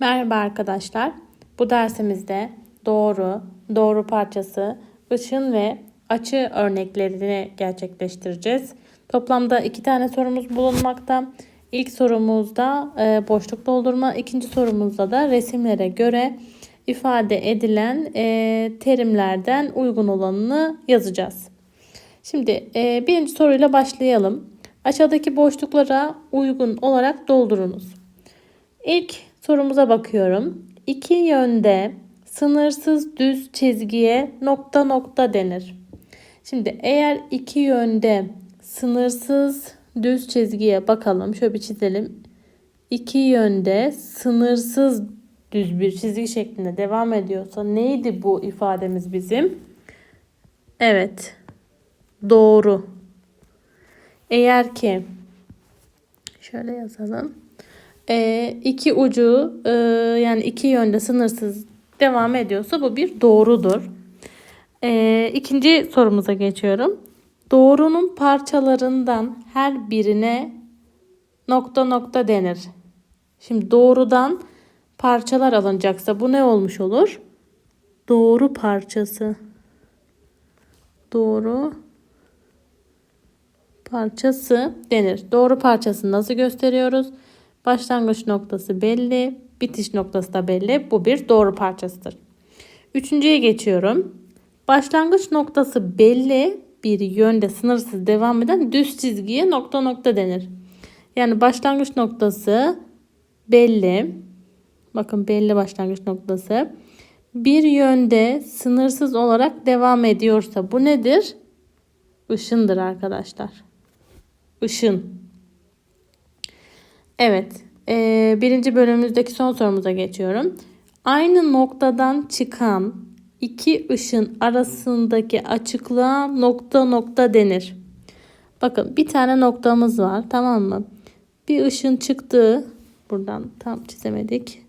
Merhaba arkadaşlar. Bu dersimizde doğru, doğru parçası, ışın ve açı örneklerini gerçekleştireceğiz. Toplamda iki tane sorumuz bulunmakta. İlk sorumuzda e, boşluk doldurma, ikinci sorumuzda da resimlere göre ifade edilen e, terimlerden uygun olanını yazacağız. Şimdi e, birinci soruyla başlayalım. Aşağıdaki boşluklara uygun olarak doldurunuz. İlk sorumuza bakıyorum. İki yönde sınırsız düz çizgiye nokta nokta denir. Şimdi eğer iki yönde sınırsız düz çizgiye bakalım. Şöyle bir çizelim. İki yönde sınırsız düz bir çizgi şeklinde devam ediyorsa neydi bu ifademiz bizim? Evet. Doğru. Eğer ki şöyle yazalım. E, iki ucu e, yani iki yönde sınırsız devam ediyorsa bu bir doğrudur. E, ikinci sorumuza geçiyorum. Doğrunun parçalarından her birine nokta nokta denir. Şimdi doğrudan parçalar alınacaksa bu ne olmuş olur? Doğru parçası. Doğru parçası denir. Doğru parçasını nasıl gösteriyoruz? Başlangıç noktası belli, bitiş noktası da belli. Bu bir doğru parçasıdır. Üçüncüye geçiyorum. Başlangıç noktası belli bir yönde sınırsız devam eden düz çizgiye nokta nokta denir. Yani başlangıç noktası belli. Bakın belli başlangıç noktası. Bir yönde sınırsız olarak devam ediyorsa bu nedir? Işındır arkadaşlar. Işın. Evet. E, birinci bölümümüzdeki son sorumuza geçiyorum. Aynı noktadan çıkan iki ışın arasındaki açıklığa nokta nokta denir. Bakın bir tane noktamız var tamam mı? Bir ışın çıktı. Buradan tam çizemedik.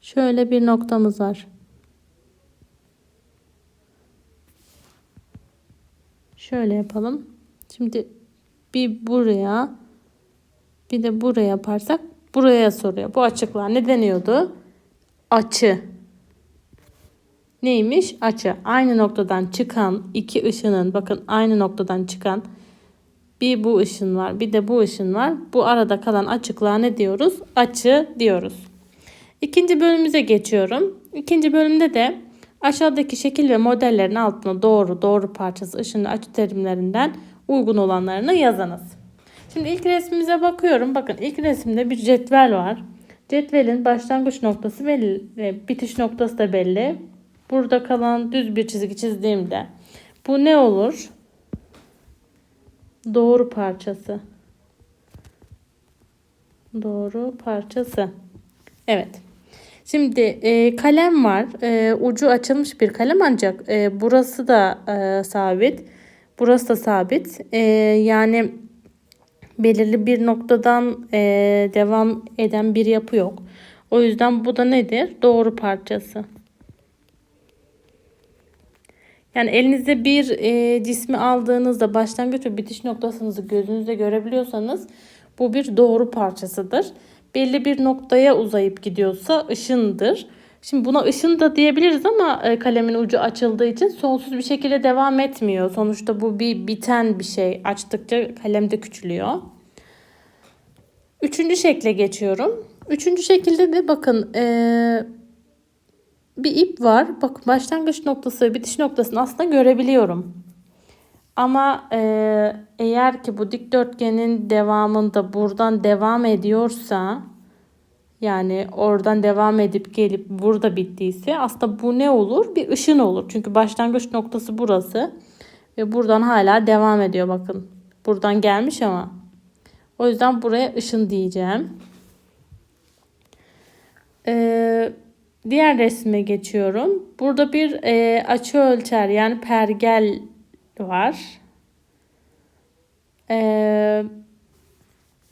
Şöyle bir noktamız var. Şöyle yapalım. Şimdi bir buraya bir de buraya yaparsak buraya soruyor. Bu açıklar ne deniyordu? Açı. Neymiş? Açı. Aynı noktadan çıkan iki ışının bakın aynı noktadan çıkan bir bu ışın var bir de bu ışın var. Bu arada kalan açıklığa ne diyoruz? Açı diyoruz. İkinci bölümümüze geçiyorum. İkinci bölümde de aşağıdaki şekil ve modellerin altına doğru, doğru parçası, ışın ve açı terimlerinden uygun olanlarını yazınız. Şimdi ilk resmimize bakıyorum. Bakın ilk resimde bir cetvel var. Cetvelin başlangıç noktası belli bitiş noktası da belli. Burada kalan düz bir çizgi çizdiğimde bu ne olur? Doğru parçası. Doğru parçası. Evet. Şimdi e, kalem var. E, ucu açılmış bir kalem ancak e, burası da e, sabit. Burası da sabit. E, yani belirli bir noktadan e, devam eden bir yapı yok. O yüzden bu da nedir? Doğru parçası. Yani elinizde bir e, cismi aldığınızda başlangıç ve bitiş noktasınızı gözünüzde görebiliyorsanız bu bir doğru parçasıdır. Belli bir noktaya uzayıp gidiyorsa ışındır. Şimdi buna ışın da diyebiliriz ama e, kalemin ucu açıldığı için sonsuz bir şekilde devam etmiyor. Sonuçta bu bir biten bir şey. Açtıkça kalem de küçülüyor. Üçüncü şekle geçiyorum. Üçüncü şekilde de bakın e, bir ip var. Bak başlangıç noktası bitiş noktasını aslında görebiliyorum. Ama e, eğer ki bu dikdörtgenin devamında buradan devam ediyorsa yani oradan devam edip gelip burada bittiyse aslında bu ne olur? Bir ışın olur. Çünkü başlangıç noktası burası. Ve buradan hala devam ediyor bakın. Buradan gelmiş ama. O yüzden buraya ışın diyeceğim. Ee, diğer resme geçiyorum. Burada bir e, açı ölçer yani pergel var. Ee,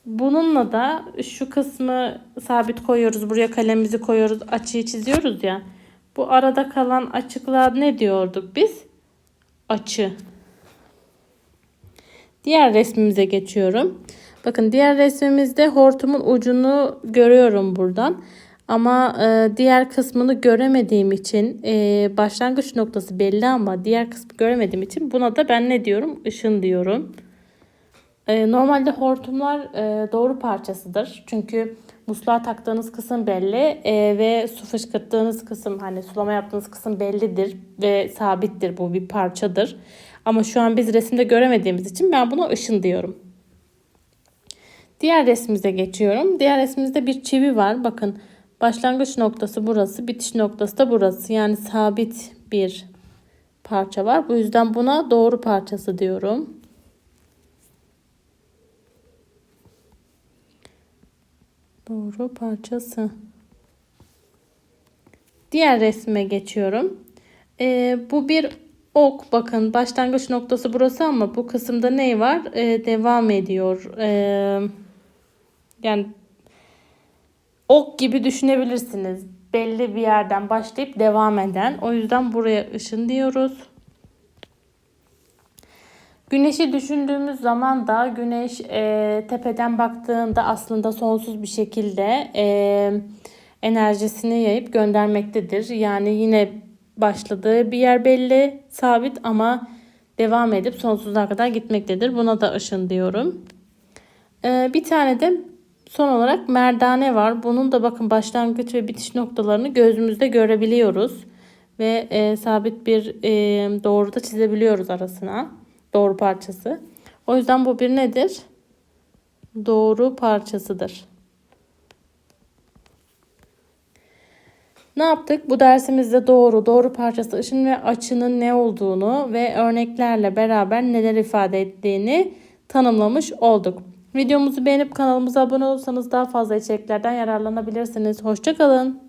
Bununla da şu kısmı sabit koyuyoruz. Buraya kalemimizi koyuyoruz. Açıyı çiziyoruz ya. Bu arada kalan açıklığa ne diyorduk biz? Açı. Diğer resmimize geçiyorum. Bakın diğer resmimizde hortumun ucunu görüyorum buradan. Ama e, diğer kısmını göremediğim için e, başlangıç noktası belli ama diğer kısmı göremediğim için buna da ben ne diyorum? Işın diyorum. E, normalde hortumlar e, doğru parçasıdır. Çünkü musluğa taktığınız kısım belli e, ve su fışkırttığınız kısım hani sulama yaptığınız kısım bellidir ve sabittir. Bu bir parçadır. Ama şu an biz resimde göremediğimiz için ben buna ışın diyorum. Diğer resmimize geçiyorum. Diğer resmimizde bir çivi var. Bakın başlangıç noktası burası, bitiş noktası da burası. Yani sabit bir parça var. Bu yüzden buna doğru parçası diyorum. Doğru parçası. Diğer resme geçiyorum. Ee, bu bir ok. Bakın başlangıç noktası burası ama bu kısımda ne var? Ee, devam ediyor. Ee, yani ok gibi düşünebilirsiniz. Belli bir yerden başlayıp devam eden. O yüzden buraya ışın diyoruz. Güneşi düşündüğümüz zaman da güneş e, tepeden baktığında aslında sonsuz bir şekilde e, enerjisini yayıp göndermektedir. Yani yine başladığı bir yer belli, sabit ama devam edip sonsuzluğa kadar gitmektedir. Buna da ışın diyorum. E, bir tane de son olarak merdane var. Bunun da bakın başlangıç ve bitiş noktalarını gözümüzde görebiliyoruz. Ve e, sabit bir e, doğruda çizebiliyoruz arasına doğru parçası. O yüzden bu bir nedir? Doğru parçasıdır. Ne yaptık? Bu dersimizde doğru, doğru parçası, ışın ve açının ne olduğunu ve örneklerle beraber neler ifade ettiğini tanımlamış olduk. Videomuzu beğenip kanalımıza abone olursanız daha fazla içeriklerden yararlanabilirsiniz. Hoşçakalın.